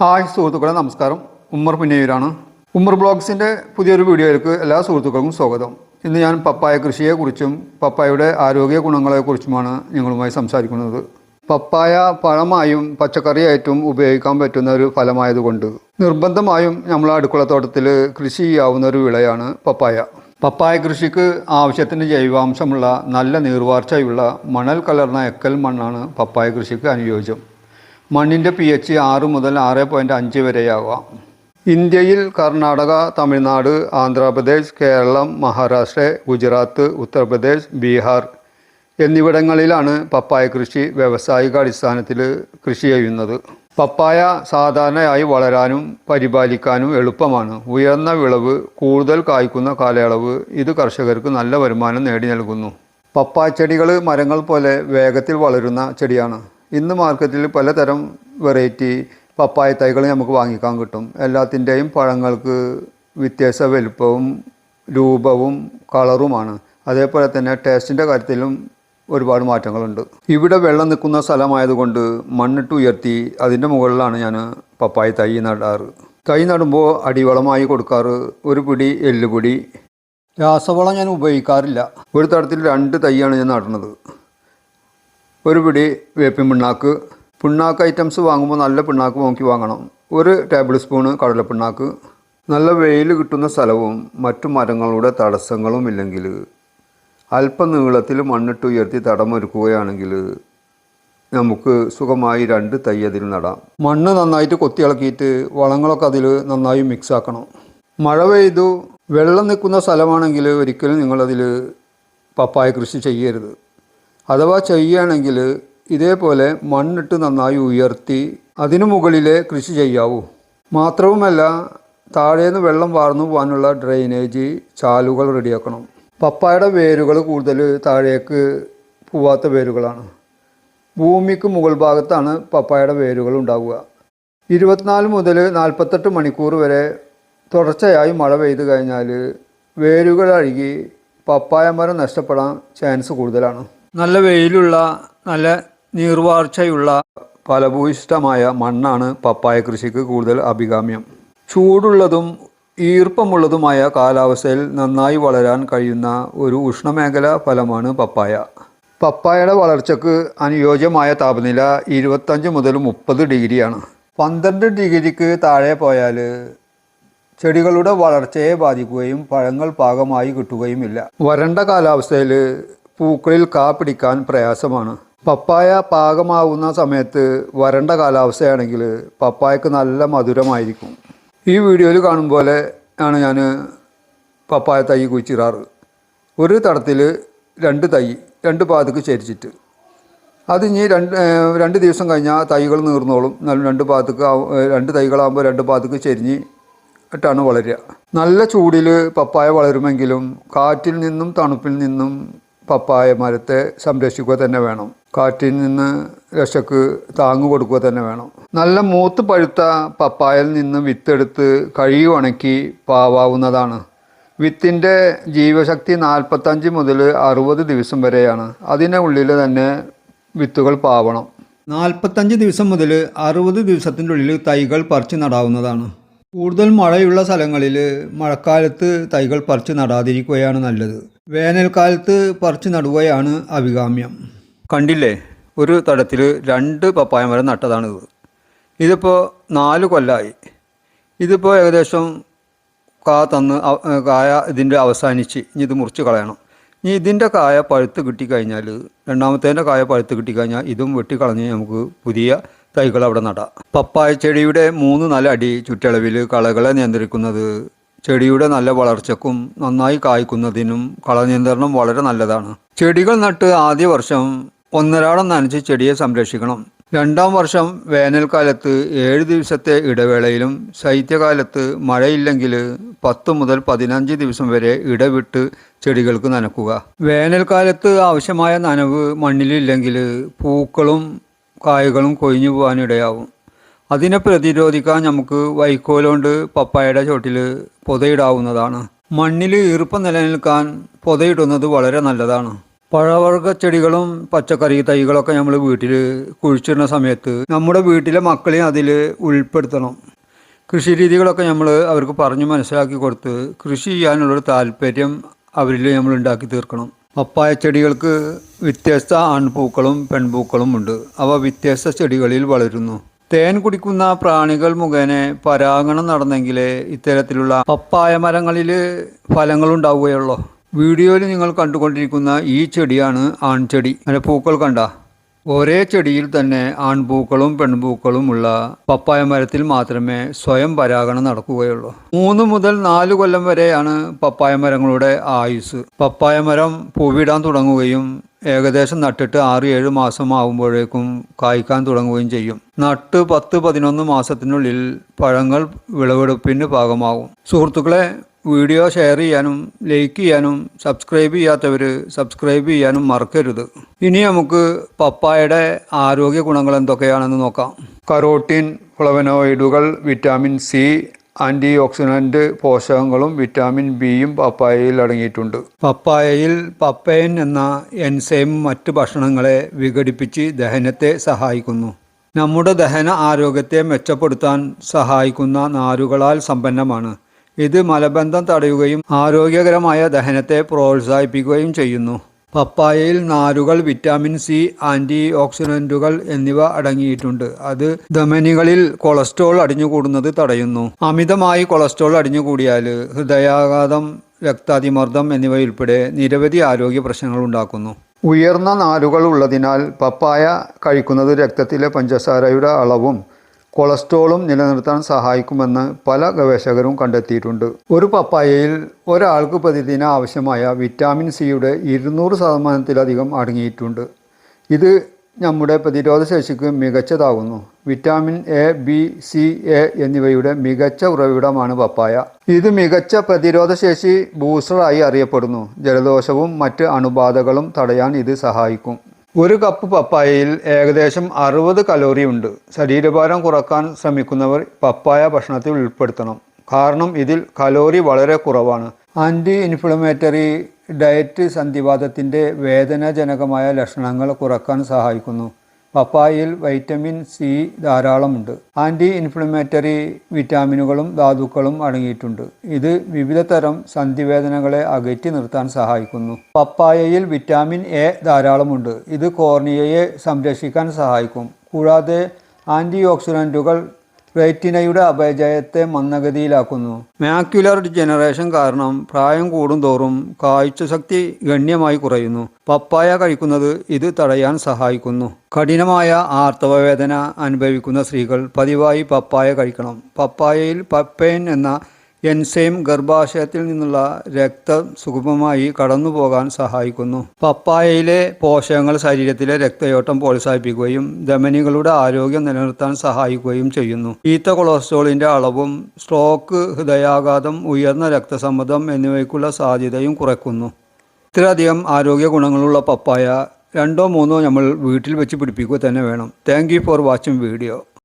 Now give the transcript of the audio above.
Hi സുഹൃത്തുക്കളെ നമസ്കാരം. ഉമ്മർ പുന്നയൂരാണ്. ഉമ്മർ ബ്ലോഗ്സിന്റെ പുതിയൊരു വീഡിയോയിലേക്ക് എല്ലാ സുഹൃത്തുക്കൾക്കും സ്വാഗതം. ഇന്ന് ഞാൻ പപ്പായ കൃഷിയെക്കുറിച്ചും പപ്പായയുടെ ആരോഗ്യ ഗുണങ്ങളെക്കുറിച്ചുമാണ് നിങ്ങളുമായി സംസാരിക്കുന്നത്. പപ്പായ പഴമായും പച്ചക്കറിയായിട്ടും ഉപയോഗിക്കാൻ പറ്റുന്ന ഒരു ഫലമായതുകൊണ്ട് നിർബന്ധമായും നമ്മൾ അടുക്കളത്തോട്ടത്തിൽ കൃഷി ചെയ്യാവുന്ന ഒരു വിളയാണ് പപ്പായ. പപ്പായ കൃഷിക്ക് ആവശ്യത്തിന് ജൈവാംശമുള്ള നല്ല നീർവാർച്ചയുള്ള മണൽ കലർന്ന എക്കൽ മണ്ണാണ് പപ്പായ കൃഷിക്ക് അനുയോജ്യം. മണ്ണിന്റെ പി എച്ച് ആറ് മുതൽ ആറ് പോയിന്റ് അഞ്ച് വരെയാവാം. ഇന്ത്യയിൽ കർണാടക തമിഴ്നാട് ആന്ധ്രാപ്രദേശ് കേരളം മഹാരാഷ്ട്ര ഗുജറാത്ത് ഉത്തർപ്രദേശ് ബീഹാർ എന്നിവിടങ്ങളിലാണ് പപ്പായ കൃഷി വ്യാവസായിക അടിസ്ഥാനത്തിൽ കൃഷി ചെയ്യുന്നത്. പപ്പായ സാധാരണയായി വളരാനും പരിപാലിക്കാനും എളുപ്പമാണ്. ഉയർന്ന വിളവ് കൂടുതൽ കായ്ക്കുന്ന കാലയളവ് ഇത് കർഷകർക്ക് നല്ല വരുമാനം നേടി നൽകുന്നു. പപ്പായ ചെടികൾ മരങ്ങൾ പോലെ വേഗത്തിൽ വളരുന്ന ചെടിയാണ്. ഇന്ന് മാർക്കറ്റിൽ പലതരം വെറൈറ്റി പപ്പായ തൈകൾ നമുക്ക് വാങ്ങിക്കാൻ കിട്ടും. എല്ലാത്തിന്റെയും പഴങ്ങൾക്ക് വ്യത്യാസ വലുപ്പവും രൂപവും കളറുമാണ്. അതേപോലെ തന്നെ ടേസ്റ്റിന്റെ കാര്യത്തിലും ഒരുപാട് മാറ്റങ്ങളുണ്ട്. ഇവിടെ വെള്ളം നിൽക്കുന്ന സ്ഥലമായതുകൊണ്ട് മണ്ണിട്ട് ഉയർത്തി അതിന്റെ മുകളിലാണ് ഞാൻ പപ്പായ തൈ നടാറ്. തൈ നടുമ്പോൾ അടിവളമായി കൊടുക്കാറ് ഒരു പിടി എല്ലുപൊടി. രാസവളം ഞാൻ ഉപയോഗിക്കാറില്ല. ഒരു തരത്തിൽ രണ്ട് തൈയാണ് ഞാൻ നടുന്നത്. ഒരു പിടി വേപ്പിൻ പിണ്ണാക്ക്. പിണ്ണാക്ക് ഐറ്റംസ് വാങ്ങുമ്പോൾ നല്ല പിണ്ണാക്ക് നോക്കി വാങ്ങണം. ഒരു ടേബിൾ സ്പൂണ് കടലപ്പിണ്ണാക്ക്. നല്ല വെയിൽ കിട്ടുന്ന സ്ഥലവും മറ്റു മരങ്ങളുടെ തടസ്സങ്ങളും ഇല്ലെങ്കിൽ അല്പം നീളത്തിൽ മണ്ണിട്ട് ഉയർത്തി തടമൊരുക്കുകയാണെങ്കിൽ നമുക്ക് സുഖമായി രണ്ട് തൈ അതിൽ നടാം. മണ്ണ് നന്നായിട്ട് കൊത്തി കൊത്തിയിളക്കിയിട്ട് വളങ്ങളൊക്കെ അതിൽ നന്നായി മിക്സ് ആക്കണം. മഴ പെയ്തു വെള്ളം നിൽക്കുന്ന സ്ഥലമാണെങ്കിൽ ഒരിക്കലും നിങ്ങളതിൽ പപ്പായ കൃഷി ചെയ്യരുത്. അഥവാ ചെയ്യുകയാണെങ്കിൽ ഇതേപോലെ മണ്ണിട്ട് നന്നായി ഉയർത്തി അതിനു മുകളിലെ കൃഷി ചെയ്യാവൂ. മാത്രവുമല്ല താഴേന്ന് വെള്ളം വാർന്നു പോകാനുള്ള ഡ്രെയിനേജ് ചാലുകൾ റെഡിയാക്കണം. പപ്പായുടെ വേരുകൾ കൂടുതൽ താഴേക്ക് പോവാത്ത വേരുകളാണ്. ഭൂമിക്ക് മുകൾ ഭാഗത്താണ് പപ്പായുടെ വേരുകൾ ഉണ്ടാവുക. ഇരുപത്തിനാല് മുതൽ നാൽപ്പത്തെട്ട് മണിക്കൂർ വരെ തുടർച്ചയായി മഴ പെയ്തു കഴിഞ്ഞാൽ വേരുകൾ അഴുകി പപ്പായ മരം നഷ്ടപ്പെടാൻ ചാൻസ് കൂടുതലാണ്. നല്ല വെയിലുള്ള നല്ല നീർവാർച്ചയുള്ള ഫലഭൂയിഷ്ടമായ മണ്ണാണ് പപ്പായ കൃഷിക്ക് കൂടുതൽ അഭികാമ്യം. ചൂടുള്ളതും ഈർപ്പമുള്ളതുമായ കാലാവസ്ഥയിൽ നന്നായി വളരാൻ കഴിയുന്ന ഒരു ഉഷ്ണമേഖല ഫലമാണ് പപ്പായ. പപ്പായയുടെ വളർച്ചയ്ക്ക് അനുയോജ്യമായ താപനില ഇരുപത്തഞ്ച് മുതൽ മുപ്പത് ഡിഗ്രിയാണ്. പന്ത്രണ്ട് ഡിഗ്രിക്ക് താഴെ പോയാൽ ചെടികളുടെ വളർച്ചയെ ബാധിക്കുകയും പഴങ്ങൾ പാകമായി കിട്ടുകയുമില്ല. വരണ്ട കാലാവസ്ഥയിൽ പൂക്കളിൽ കാ പിടിക്കാൻ പ്രയാസമാണ്. പപ്പായ പാകമാവുന്ന സമയത്ത് വരണ്ട കാലാവസ്ഥയാണെങ്കിൽ പപ്പായക്ക് നല്ല മധുരമായിരിക്കും. ഈ വീഡിയോയിൽ കാണും പോലെ ആണ് ഞാൻ പപ്പായ തൈ കുഴിച്ചിടാറ്. ഒരു തടത്തിൽ രണ്ട് തൈ രണ്ട് പാതക്ക് ചരിച്ചിട്ട്. അത് ഇനി രണ്ട് രണ്ട് ദിവസം കഴിഞ്ഞാൽ തൈകൾ നീർന്നോളും. രണ്ട് പാതക്ക് രണ്ട് തൈകളാകുമ്പോൾ രണ്ട് പാതക്ക് ചെരിഞ്ഞ് ഇട്ടാണ് വളരുക. നല്ല ചൂടിൽ പപ്പായ വളരുമെങ്കിലും കാറ്റിൽ നിന്നും തണുപ്പിൽ നിന്നും പപ്പായ മരത്തെ സംരക്ഷിക്കുക തന്നെ വേണം. കാറ്റിൽ നിന്ന് രക്ഷക്ക് താങ്ങു കൊടുക്കുക തന്നെ വേണം. നല്ല മൂത്ത് പഴുത്ത പപ്പായയിൽ നിന്ന് വിത്തെടുത്ത് കഴുകി ഉണക്കി പാവാവുന്നതാണ്. വിത്തിന്റെ ജീവശക്തി നാൽപ്പത്തഞ്ച് മുതൽ അറുപത് ദിവസം വരെയാണ്. അതിനുള്ളിൽ തന്നെ വിത്തുകൾ പാവണം. നാൽപ്പത്തഞ്ച് ദിവസം മുതൽ അറുപത് ദിവസത്തിന്റെ ഉള്ളിൽ തൈകൾ പറിച്ച് നടാവുന്നതാണ്. കൂടുതൽ മഴയുള്ള സ്ഥലങ്ങളിൽ മഴക്കാലത്ത് തൈകൾ പറിച്ച് നടാതിരിക്കുകയാണ് നല്ലത്. വേനൽക്കാലത്ത് പറിച്ചു നടുകയാണ് അഭികാമ്യം. കണ്ടില്ലേ? ഒരു തടത്തിൽ രണ്ട് പപ്പായ മരം നട്ടതാണിത്. ഇതിപ്പോൾ നാല് കൊല്ലമായി ഇതിപ്പോൾ ഏകദേശം കാ തന്ന് കായ ഇതിന്റെ അവസാനിച്ച് ഇനി ഇത് മുറിച്ച് കളയണം. ഇനി ഇതിന്റെ കായ പഴുത്ത് കിട്ടിക്കഴിഞ്ഞാൽ രണ്ടാമത്തേന്റെ കായ പഴുത്ത് കിട്ടിക്കഴിഞ്ഞാൽ ഇതും വെട്ടിക്കളഞ്ഞ് നമുക്ക് പുതിയ തൈകൾ അവിടെ നടാം. പപ്പായ ചെടിയുടെ മൂന്ന് നാല് അടി ചുറ്റളവിൽ കളകളെ നിയന്ത്രിക്കുന്നത് ചെടിയുടെ നല്ല വളർച്ചക്കും നന്നായി കായ്ക്കുന്നതിനും കളനിയന്ത്രണം വളരെ നല്ലതാണ്. ചെടികൾ നട്ട് ആദ്യ വർഷം ഒന്നരാടം നനച്ച് ചെടിയെ സംരക്ഷിക്കണം. രണ്ടാം വർഷം വേനൽക്കാലത്ത് ഏഴ് ദിവസത്തെ ഇടവേളയിലും ശൈത്യകാലത്ത് മഴയില്ലെങ്കിൽ പത്ത് മുതൽ പതിനഞ്ച് ദിവസം വരെ ഇടവിട്ട് ചെടികൾക്ക് നനക്കുക. വേനൽക്കാലത്ത് ആവശ്യമായ നനവ് മണ്ണിലില്ലെങ്കിൽ പൂക്കളും കായകളും കൊഴിഞ്ഞു പോകാനിടയാവും. അതിനെ പ്രതിരോധിക്കാൻ നമുക്ക് വൈക്കോലുകൊണ്ട് പപ്പായയുടെ ചോട്ടിൽ പൊതയിടാവുന്നതാണ്. മണ്ണിൽ ഈർപ്പം നിലനിൽക്കാൻ പൊതയിടുന്നത് വളരെ നല്ലതാണ്. പഴവർഗ ചെടികളും പച്ചക്കറി തൈകളൊക്കെ നമ്മൾ വീട്ടിൽ കുഴിച്ചിടുന്ന സമയത്ത് നമ്മുടെ വീട്ടിലെ മക്കളെയും അതിൽ ഉൾപ്പെടുത്തണം. കൃഷി രീതികളൊക്കെ നമ്മൾ അവർക്ക് പറഞ്ഞു മനസ്സിലാക്കി കൊടുത്ത് കൃഷി ചെയ്യാനുള്ളൊരു താല്പര്യം അവരിൽ നമ്മൾ ഉണ്ടാക്കി തീർക്കണം. പപ്പായ ചെടികൾക്ക് വ്യത്യസ്ത ആൺപൂക്കളും പെൺപൂക്കളും ഉണ്ട്. അവ വ്യത്യസ്ത ചെടികളിൽ വളരുന്നു. തേൻ കുടിക്കുന്ന പ്രാണികൾ മുഖേന പരാഗണം നടന്നെങ്കിലേ ഇത്തരത്തിലുള്ള പപ്പായ മരങ്ങളിൽ ഫലങ്ങൾ ഫലങ്ങളുണ്ടാവുകയുള്ളൂ വീഡിയോയിൽ നിങ്ങൾ കണ്ടുകൊണ്ടിരിക്കുന്ന ഈ ചെടിയാണ് ആൺചെടി. അതിന്റെ പൂക്കൾ കണ്ട. ഒരേ ചെടിയിൽ തന്നെ ആൺപൂക്കളും പെൺപൂക്കളും ഉള്ള പപ്പായ മരത്തിൽ മാത്രമേ സ്വയം പരാഗണം നടക്കുകയുള്ളൂ. മൂന്ന് മുതൽ നാല് കൊല്ലം വരെയാണ് പപ്പായ മരങ്ങളുടെ ആയുസ് പപ്പായ മരം പൂവിടാൻ തുടങ്ങുകയും ഏകദേശം നട്ടിട്ട് ആറ് ഏഴ് മാസം ആകുമ്പോഴേക്കും കായ്ക്കാൻ തുടങ്ങുകയും ചെയ്യും. നട്ട് പത്ത് പതിനൊന്ന് മാസത്തിനുള്ളിൽ പഴങ്ങൾ വിളവെടുപ്പിന് പാകമാകും. സുഹൃത്തുക്കളെ വീഡിയോ ഷെയർ ചെയ്യാനും ലൈക്ക് ചെയ്യാനും സബ്സ്ക്രൈബ് ചെയ്യാത്തവർ സബ്സ്ക്രൈബ് ചെയ്യാനും മറക്കരുത്. ഇനി നമുക്ക് പപ്പായയുടെ ആരോഗ്യ ഗുണങ്ങൾ എന്തൊക്കെയാണെന്ന് നോക്കാം. കരോട്ടിൻ ഫ്ലവനോയിഡുകൾ വിറ്റാമിൻ സി ആന്റി ഓക്സിഡന്റ് പോഷകങ്ങളും വിറ്റാമിൻ ബിയും പപ്പായയിൽ അടങ്ങിയിട്ടുണ്ട്. പപ്പായയിൽ പപ്പയൻ എന്ന എൻസൈം മറ്റ് ഭക്ഷണങ്ങളെ വിഘടിപ്പിച്ച് ദഹനത്തെ സഹായിക്കുന്നു. നമ്മുടെ ദഹന ആരോഗ്യത്തെ മെച്ചപ്പെടുത്താൻ സഹായിക്കുന്ന നാരുകളാൽ സമ്പന്നമാണ്. ഇത് മലബന്ധം തടയുകയും ആരോഗ്യകരമായ ദഹനത്തെ പ്രോത്സാഹിപ്പിക്കുകയും ചെയ്യുന്നു. പപ്പായയിൽ നാരുകൾ വിറ്റാമിൻ സി ആന്റി ഓക്സിഡന്റുകൾ എന്നിവ അടങ്ങിയിട്ടുണ്ട്. അത് ധമനികളിൽ കൊളസ്ട്രോൾ അടിഞ്ഞുകൂടുന്നത് തടയുന്നു. അമിതമായി കൊളസ്ട്രോൾ അടിഞ്ഞുകൂടിയാൽ ഹൃദയാഘാതം രക്താതിമർദ്ദം എന്നിവയുൾപ്പെടെ നിരവധി ആരോഗ്യ പ്രശ്നങ്ങൾ ഉണ്ടാക്കുന്നു. ഉയർന്ന നാരുകൾ ഉള്ളതിനാൽ പപ്പായ കഴിക്കുന്നത് രക്തത്തിലെ പഞ്ചസാരയുടെ അളവും കൊളസ്ട്രോളും നിലനിർത്താൻ സഹായിക്കുമെന്ന് പല ഗവേഷകരും കണ്ടെത്തിയിട്ടുണ്ട്. ഒരു പപ്പായയിൽ ഒരാൾക്ക് പ്രതിദിന ആവശ്യമായ വിറ്റാമിൻ സിയുടെ ഇരുന്നൂറ് ശതമാനത്തിലധികം അടങ്ങിയിട്ടുണ്ട്. ഇത് നമ്മുടെ പ്രതിരോധശേഷിക്ക് മികച്ചതാകുന്നു. Vitamin A B C A എന്നിവയുടെ മികച്ച ഉറവിടമാണ് പപ്പായ. ഇത് മികച്ച പ്രതിരോധശേഷി ബൂസ്റ്ററായി അറിയപ്പെടുന്നു. ജലദോഷവും മറ്റ് അണുബാധകളും തടയാൻ ഇത് സഹായിക്കും. ഒരു കപ്പ് പപ്പായയിൽ ഏകദേശം അറുപത് കലോറി ഉണ്ട്. ശരീരഭാരം കുറയ്ക്കാൻ ശ്രമിക്കുന്നവർ പപ്പായ ഭക്ഷണത്തിൽ ഉൾപ്പെടുത്തണം. കാരണം ഇതിൽ കലോറി വളരെ കുറവാണ്. ആന്റി ഇൻഫ്ലമേറ്ററി ഡയറ്റ് സന്ധിവാതത്തിന്റെ വേദനാജനകമായ ലക്ഷണങ്ങൾ കുറയ്ക്കാൻ സഹായിക്കുന്നു. പപ്പായയിൽ വൈറ്റമിൻ സി ധാരാളമുണ്ട്. ആന്റി ഇൻഫ്ലമേറ്ററി വിറ്റാമിനുകളും ധാതുക്കളും അടങ്ങിയിട്ടുണ്ട്. ഇത് വിവിധ തരം സന്ധിവേദനകളെ അകറ്റി നിർത്താൻ സഹായിക്കുന്നു. പപ്പായയിൽ വിറ്റാമിൻ എ ധാരാളമുണ്ട്. ഇത് കോർണിയയെ സംരക്ഷിക്കാൻ സഹായിക്കും. കൂടാതെ ആന്റി ഓക്സിഡന്റുകൾ റെറ്റിനയുടെ അപജയത്തെ മന്ദഗതിയിലാക്കുന്നു. മാക്യുലർ ജനറേഷൻ കാരണം പ്രായം കൂടുന്തോറും കാഴ്ചശക്തി ഗണ്യമായി കുറയുന്നു. പപ്പായ കഴിക്കുന്നത് ഇത് തടയാൻ സഹായിക്കുന്നു. കഠിനമായ ആർത്തവവേദന അനുഭവിക്കുന്ന സ്ത്രീകൾ പതിവായി പപ്പായ കഴിക്കണം. പപ്പായയിൽ പപ്പേൻ എന്ന എൻസൈം ഗർഭാശയത്തിൽ നിന്നുള്ള രക്തം സുഗമമായി കടന്നുപോകാൻ സഹായിക്കുന്നു. പപ്പായയിലെ പോഷകങ്ങൾ ശരീരത്തിലെ രക്തയോട്ടം പ്രോത്സാഹിപ്പിക്കുകയും ധമനികളുടെ ആരോഗ്യം നിലനിർത്താൻ സഹായിക്കുകയും ചെയ്യുന്നു. ഈത്ത കൊളസ്ട്രോളിന്റെ അളവും സ്ട്രോക്ക് ഹൃദയാഘാതം ഉയർന്ന രക്തസമ്മർദ്ദം എന്നിവയ്ക്കുള്ള സാധ്യതയും കുറയ്ക്കുന്നു. ഇത്രയധികം ആരോഗ്യ ഗുണങ്ങളുള്ള പപ്പായ രണ്ടോ മൂന്നോ നമ്മൾ വീട്ടിൽ വെച്ച് പിടിപ്പിക്കുക തന്നെ വേണം. Thank for watching video